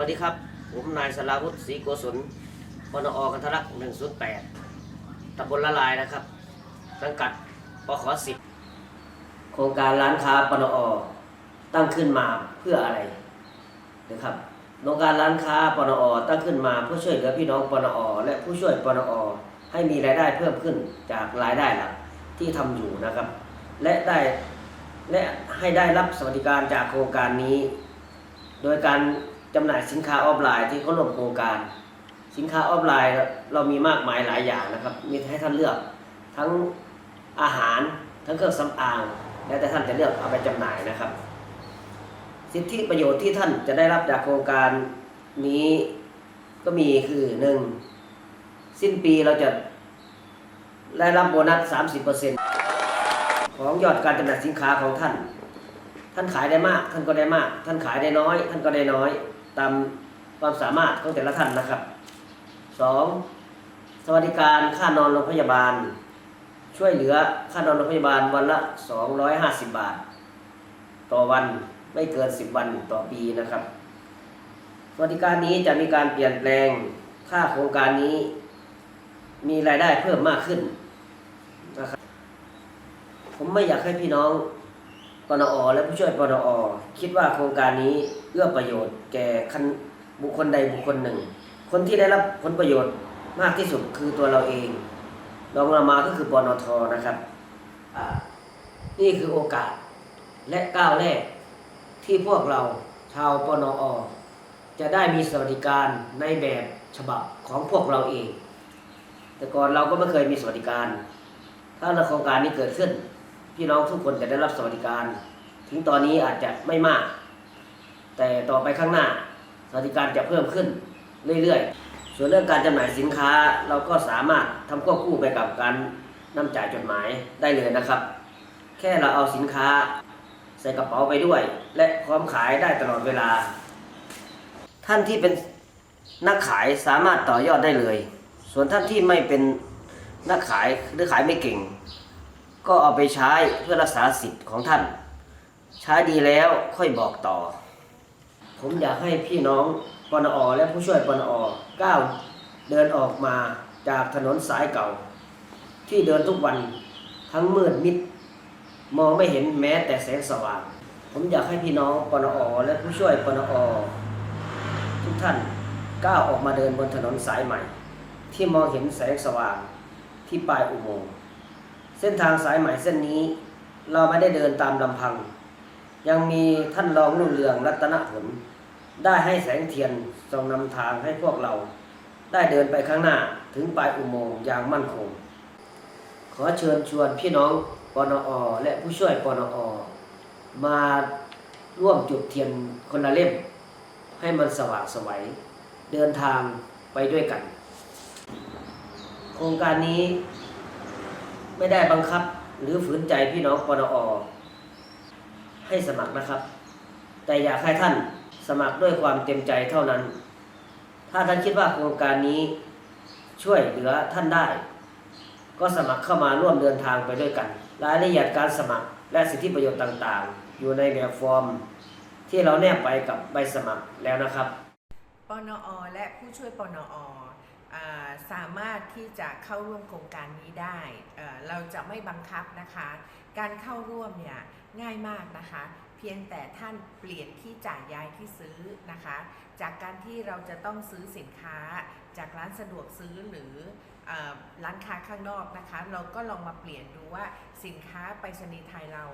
สวัสดีครับ ผมนายสราวุฒิศรีโกศลปนอกันทรัก108ตำบลละลายนะครับ สังกัดปขสิบโครงการร้านค้าปนอตั้งขึ้นมาเพื่ออะไรนะครับ โครงการร้านค้าปนอตั้งขึ้นมาเพื่อช่วยเหลือพี่น้องปนอและผู้ช่วยปนอให้มีรายได้เพิ่มขึ้นจากรายได้หลักที่ทำอยู่นะครับ และได้และให้ได้รับสวัสดิการจากโครงการนี้ โดยการ จำหน่ายสินค้าออฟไลน์ที่เขาร่วมโครงการ สินค้าออฟไลน์เรามีมากมายหลายอย่างนะครับ มีให้ท่านเลือกทั้งอาหารทั้งเครื่องสำอาง แล้วแต่ท่านจะเลือกเอาไปจำหน่ายนะครับ สิทธิประโยชน์ที่ท่านจะได้รับจากโครงการนี้ก็มีคือหนึ่งสิ้นปีเราจะได้รับโบนัส 30%ของยอดการจำหน่ายสินค้าของท่าน ท่านขายได้มาก ท่านก็ได้มาก ท่านขายได้น้อย ท่านก็ได้น้อย ตามความสามารถของแต่ละท่านนะครับสองสวัสดิการค่านอนโรงพยาบาล ช่วยเหลือค่านอนโรงพยาบาลวันละ 250 บาท ต่อวันไม่เกิน 10 วันต่อปีนะครับ สวัสดิการนี้จะมีการเปลี่ยนแปลงถ้าโครงการนี้ มีรายได้เพิ่มมากขึ้นนะครับผมไม่อยากให้พี่น้องปนอและผู้ช่วยปนอคิดว่าโครงการนี้ เอื้อประโยชน์ แก่คันบุคคลใดบุคคลหนึ่ง คนที่ได้รับผลประโยชน์มากที่สุดคือตัวเราเองรองลงมาก็คือปนทนะครับ นี่คือโอกาสและก้าวแรกที่พวกเราชาวปนอ จะได้มีสวัสดิการในแบบฉบับของพวกเราเอง แต่ก่อนเราก็ไม่เคยมีสวัสดิการ ถ้าโครงการนี้เกิดขึ้น พี่น้องทุกคนจะได้รับสวัสดิการ ถึงตอนนี้อาจจะไม่มาก แต่ต่อไปข้างหน้าสวัสดิการจะเพิ่มขึ้นเรื่อยๆ ส่วนเรื่องการจำหน่ายสินค้าเราก็สามารถทำควบคู่ไปกับการนำจ่ายจดหมายได้เลยนะครับ แค่เราเอาสินค้าใส่กระเป๋าไปด้วย และพร้อมขายได้ตลอดเวลา ท่านที่เป็นนักขายสามารถต่อยอดได้เลย ส่วนท่านที่ไม่เป็นนักขายหรือขายไม่เก่ง ก็เอาไปใช้เพื่อรักษาสิทธิ์ของท่าน ใช้ดีแล้วค่อยบอกต่อ ผมอยากให้พี่น้องปนอและผู้ช่วยปนอก้าวเดินออกมาจากถนนสายเก่า ที่เดินทุกวันทั้งมืดมิด มองไม่เห็นแม้แต่แสงสว่าง ผมอยากให้พี่น้องปนอและผู้ช่วยปนอทุกท่านก้าวออกมาเดินบนถนนสายใหม่ ที่มองเห็นแสงสว่างที่ปลายอุโมงค์เส้นทางสายใหม่เส้นนี้ เราไม่ได้เดินตามลำพัง ยังมีท่านรองนุ่งเรืองรัตนผล ได้ให้แสงเทียนส่องนำทางให้พวกเรา ได้เดินไปข้างหน้าถึงปลายอุโมงค์อย่างมั่นคง ขอเชิญชวนพี่น้องปนอและผู้ช่วยปนอมาร่วมจุดเทียนคนละเล่ม ให้มันสว่างไสวัย เดินทางไปด้วยกัน โครงการนี้ไม่ได้บังคับหรือฝืนใจพี่น้องปนอ ให้สมัครนะครับ แต่อยากให้ท่านสมัครด้วยความเต็มใจเท่านั้น ถ้าท่านคิดว่าโครงการนี้ช่วยเหลือท่านได้ ก็สมัครเข้ามาร่วมเดินทางไปด้วยกัน รายละเอียดการสมัครและสิทธิประโยชน์ต่างๆ อยู่ในแบบฟอร์ม ที่เราแนบไปกับใบสมัครแล้วนะครับปนอและผู้ช่วยปนออ สามารถที่จะเข้าร่วมโครงการนี้ได้ เราจะไม่บังคับนะคะ การเข้าร่วมเนี่ยง่ายมากนะคะ เพียงแต่ท่านเปลี่ยนที่จ่ายย้ายที่ซื้อนะคะ จากการที่เราจะต้องซื้อสินค้า จากร้านสะดวกซื้อหรือเออร้านค้าข้างนอกนะคะ เราก็ลองมาเปลี่ยนดูว่าสินค้าไปรษณีย์ไทยเรา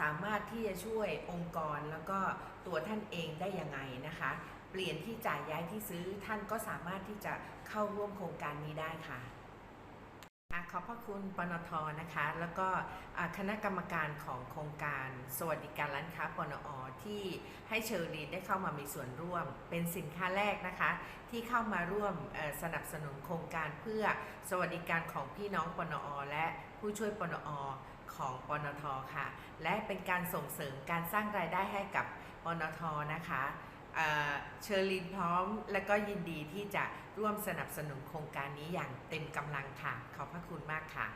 สามารถที่จะช่วยองค์กรแล้วก็ตัวท่านเองได้ยังไงนะคะ เปลี่ยนที่จ่ายย้ายที่ซื้อท่านก็สามารถที่จะเข้าร่วมโครงการนี้ได้ค่ะอะขอบพระคุณปนทนะคะ แล้วก็คณะกรรมการของโครงการสวัสดิการร้านค้าปนอที่ให้เชอรีนได้เข้ามามีส่วนร่วม เป็นสินค้าแรกนะคะ ที่เข้ามาร่วมสนับสนุนโครงการเพื่อสวัสดิการของพี่น้องปนอและผู้ช่วยปนอของปนทค่ะ และเป็นการส่งเสริมการสร้างรายได้ให้กับปนทนะคะ เชอรินพร้อมและก็ยินดีที่จะร่วมสนับสนุนโครงการนี้อย่างเต็มกำลังค่ะ ขอบพระคุณมากค่ะ